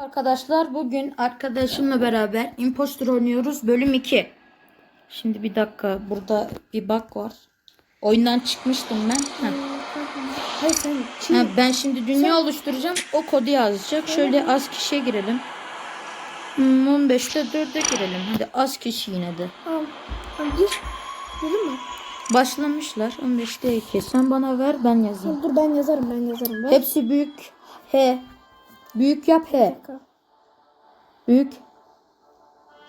Arkadaşlar bugün arkadaşımla beraber Impostor oynuyoruz bölüm 2. Şimdi bir dakika burada bir bug var. Oyundan çıkmıştım ben. Ha. Hayır sen Ha, ben şimdi dünya oluşturacağım. O kodu yazacak. Şöyle az kişiye girelim. Hmm, 15'te 4'e girelim. Hadi az kişi yine de. al. Al gir. Girdin mi? Başlamışlar. 15'te 2. Sen bana ver ben yazayım. Dur, ben yazarım ben yazarım. Ver. Hepsi büyük. H. Büyük yap H. Büyük.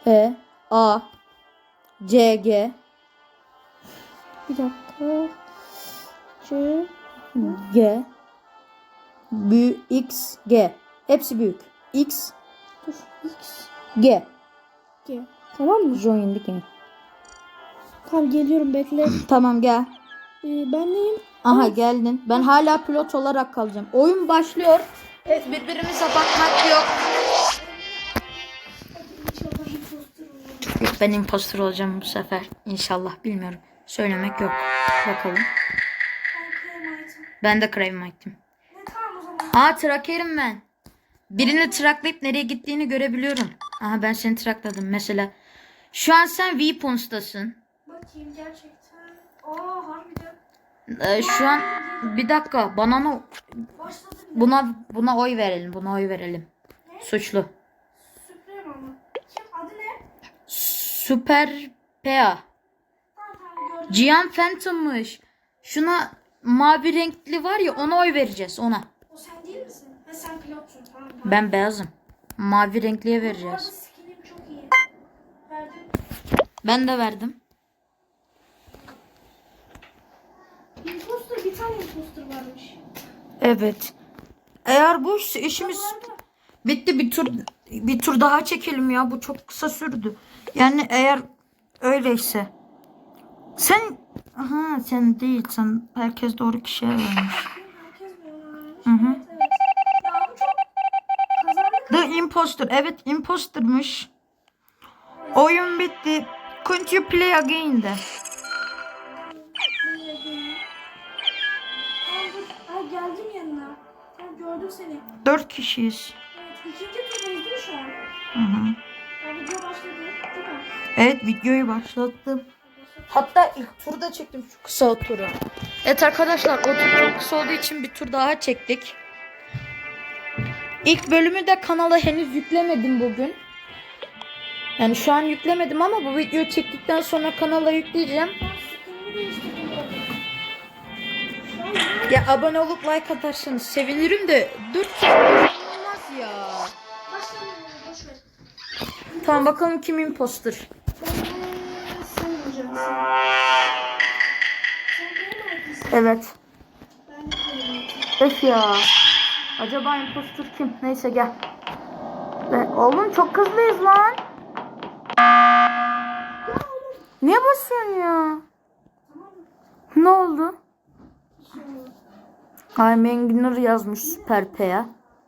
H. A. C. G. Bir dakika. C. G. Büyük. X. G. Hepsi büyük. X. Dur. X. G. G. Tamam mı? Join the game. Tamam geliyorum bekle. Tamam gel. Ee, ben neyim? Aha geldin. Ben hala pilot olarak kalacağım. Oyun başlıyor. Evet birbirimize bakmak yok. Ben impostor olacağım bu sefer. İnşallah bilmiyorum. Söylemek yok. Bakalım. Ben de Crave Mike'tim. Aa tracker'im ben. Birini traklayıp nereye gittiğini görebiliyorum. Aha ben seni trakladım mesela. Şu an sen Weapons'tasın. Bakayım gerçekten. Aa harbiden. Ee, şu an bir dakika bana ne buna buna oy verelim. Buna oy verelim. Suçlu. Süprem ama. Kim? Adı ne? Süper gördüm. Cihan Phantom'mış. Şuna mavi renkli var ya ona oy vereceğiz ona. O sen değil misin? Ha sen pilotsun. Tamam tamam. Ben beyazım. Mavi renkliye vereceğiz. Ben de verdim. Imposter bir tane imposter varmış. Evet. Eğer bu iş- işimiz bitti bir tur bir tur daha çekelim ya. Bu çok kısa sürdü. Yani eğer öyleyse. Sen aha sen değil sen herkes doğru kişiye vermiş. Hı hı. The Imposter. Evet impostermış. Oyun bitti. Couldn't you play again de. Gördüm seni. Dört kişiyiz. Evet ikinci turdayız değil mi şu an? Hı hı. Ya video başladı değil mi? Evet videoyu başlattım. Hatta ilk turda çektim şu kısa turu. Evet arkadaşlar o tur çok kısa olduğu için bir tur daha çektik. İlk bölümü de kanala henüz yüklemedim bugün. Yani şu an yüklemedim ama bu videoyu çektikten sonra kanala yükleyeceğim. Ben Ya abone olup like atarsanız sevinirim de 4 kişi olmaz ya. Tamam bakalım kim imposter. Evet. Öf ya. Acaba imposter kim? Neyse gel. Be, oğlum çok hızlıyız lan. Niye basıyorsun ya? Ne oldu? Bir şey olmaz. Ay Menginur yazmış süper P'ye.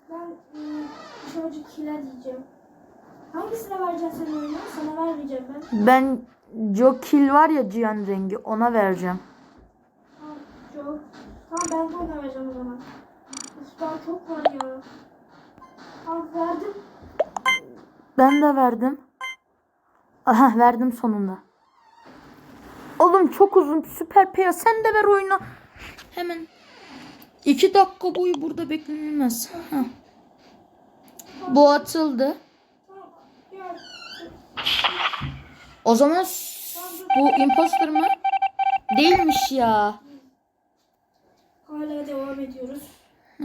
Ben ıı, çocuk kila diyeceğim. Hangisine vereceksin sen oyunu? Sana vermeyeceğim ben. Ben Jokil var ya Cihan rengi ona vereceğim. Tamam. Tamam ben de ona vereceğim o zaman. Daha çok var ya. Tamam verdim. Ben de verdim. Aha verdim sonunda. Oğlum çok uzun süper P'ye sen de ver oyunu. Hemen. İki dakika boyu burada beklenilmez. Bu atıldı. O zaman bu imposter mı? Değilmiş ya. Hala devam ediyoruz.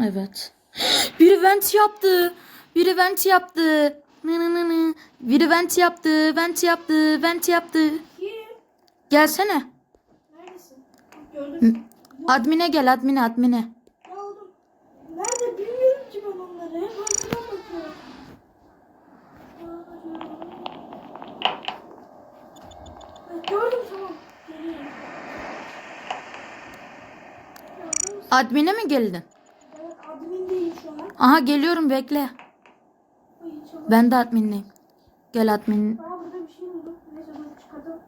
Evet. Biri vent yaptı. Biri vent yaptı. Nı nı nı nı. Biri vent yaptı. Vent yaptı. Vent yaptı. Kim? Gelsene. Neredesin? Gördüm. Admine gel admine admine. Ya oğlum. Nerede bilmiyorum ki ben onları. Hep arkadan bakıyorum. Aa, Evet, gördüm tamam. Admine mi geldin? Evet admindeyim şu an. Aha geliyorum bekle. Ben de adminleyim. Gel admin. Aa burada bir şey buldum. Neyse dur çıkartalım.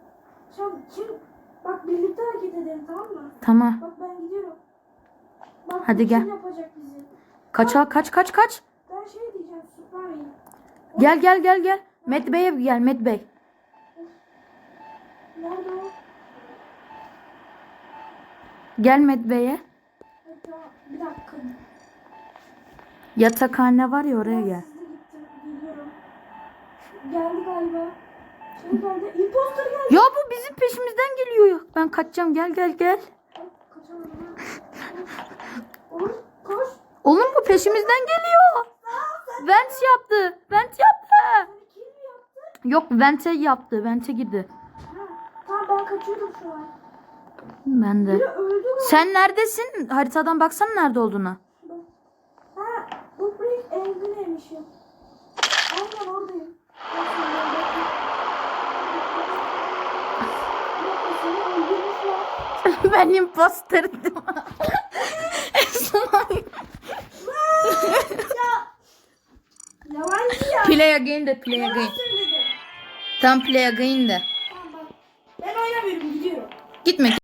Sen kim? Bak birlikte hareket edelim tamam mı? Tamam. Bak ben gidiyorum. Bak Hadi gel. Yapacak bizi? Kaç al kaç kaç kaç. Ben şey diyeceğim. Var ya. Gel gel gel gel. Met Bey'e gel Met Bey. Gel Met Bey'e. Hatta bir dakika. Yatakhane var ya oraya gel. Geldi galiba. Şey geldi. Imposter geldi. Ya bu bizim peşimizden geliyor. Ben kaçacağım gel gel gel. Oğlum koş. Oğlum bu peşimizden geliyor. Vent yaptı. Vent yaptı? Yok Vent'e yaptı. Vent'e girdi. Ben kaçıyorum şu an. Ben Biri de. öldü mü? Sen neredesin? Haritadan baksana nerede olduğuna. Ha, bu break evdeymişim. Aynen oradayım. Ben bakayım. Yok, seni öldürmüşler. ben imposterdim. Yalancı ya. play again de play Yalan again. söyledim. Tam play again de. Tamam